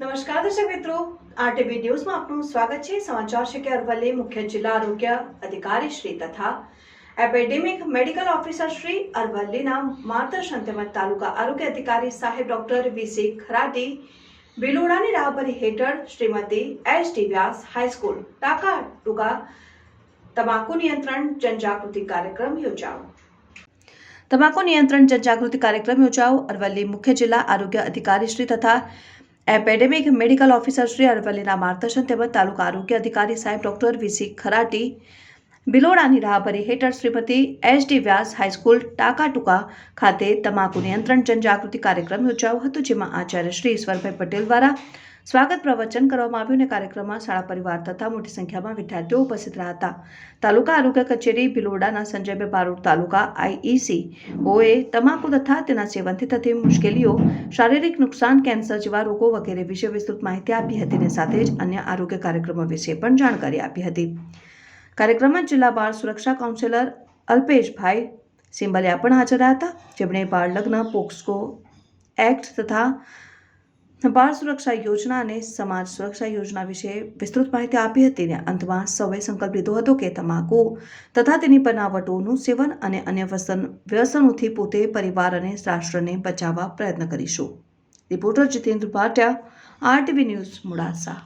નમસ્કાર દર્શક મિત્રો આરટીવી ન્યૂઝમાં આપનું સ્વાગત છે. સમાચાર છે કે અરવલ્લી મુખ્ય જિલ્લા આરોગ્ય અધિકારી શ્રી તથા એપેડેમિક મેડિકલ ઓફિસર શ્રી અરવલ્લીના માર્ગદર્શન તેમજ તાલુકા આરોગ્ય અધિકારી સાહેબ ડોક્ટર વીસી ખરાટી બિલોડાની રાહબરી હેઠળ Shrimati H D Vyas high school Takatuka તમાકુ નિયંત્રણ જનજાગૃતિ કાર્યક્રમ યોજાયો. તમાકુ નિયંત્રણ જનજાગૃતિ કાર્યક્રમ યોજાયો. અરવલ્લી મુખ્ય જિલ્લા આરોગ્ય અધિકારી શ્રી તથા એપેડેમિક મેડિકલ ઓફિસર શ્રી અરવલ્લીના માર્ગદર્શન તેમજ તાલુકા આરોગ્ય અધિકારી સાહેબ ડોક્ટર વીસી ખરાટી બિલોડાની રાહબરી હેઠળ Shrimati H D Vyas high school Takatuka ખાતે તમાકુ નિયંત્રણ જનજાગૃતિ કાર્યક્રમ યોજાયો હતો, જેમાં આચાર્ય શ્રી ઈશ્વરભાઈ પટેલ દ્વારા સ્વાગત પ્રવચન કરવામાં આવ્યું અને કાર્યક્રમમાં શાળા પરિવાર તથા મોટી સંખ્યામાં વિદ્યાર્થીઓ ઉપસ્થિત રહ્યા હતા. તાલુકા આરોગ્ય કચેરી ભિલોડાના સંજયભાઈ બારોડ તાલુકા આઈઈસી ઓએ તમાકુ તથા તેના સેવનથી થતી મુશ્કેલીઓ, શારીરિક નુકસાન, કેન્સર જેવા રોગો વગેરે વિશે વિસ્તૃત માહિતી આપી હતી અને સાથે જ અન્ય આરોગ્ય કાર્યક્રમો વિશે પણ જાણકારી આપી હતી. કાર્યક્રમમાં જિલ્લા બાળ સુરક્ષા કાઉન્સિલર અલ્પેશભાઈ સિંબલિયા પણ હાજર હતા. જેમણે બાળ લગ્ન, પોક્સકો એક્ટ તથા બાળ સુરક્ષા યોજના અને સમાજ સુરક્ષા યોજના વિશે વિસ્તૃત માહિતી આપી હતી અને અંતમાં સૌએ સંકલ્પ લીધો હતો કે તમાકુ તથા તેની બનાવટોનું સેવન અને અન્ય વ્યસન, વ્યસનોથી પોતે પરિવાર અને રાષ્ટ્રને બચાવવા પ્રયત્ન કરીશું. Reporter Jitendra Bhatia, RTV news Modasa.